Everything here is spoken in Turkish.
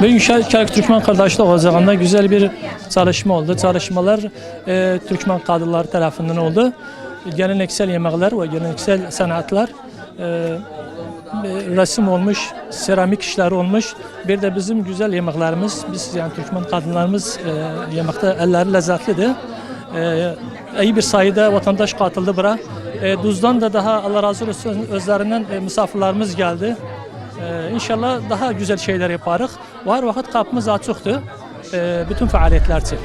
Bugün Şarkı Türkmen Kardeşlik Ocağı'nda güzel bir çalışma oldu. Çalışmalar e, Türkmen kadınları tarafından oldu. Geleneksel yemekler ve geleneksel sanatlar, e, e, resim olmuş, seramik işleri olmuş. Bir de bizim güzel yemeklerimiz, biz yani Türkmen kadınlarımız e, yemekte elleri lezzetlidir. E, iyi bir sayıda vatandaş katıldı bura. E, Duz'dan da daha Allah razı olsun özlerinden e, misafirlerimiz geldi. Ee, inşallah daha güzel şeyler yaparız. Var vakit kapımız açıktır. Ee, bütün faaliyetler için.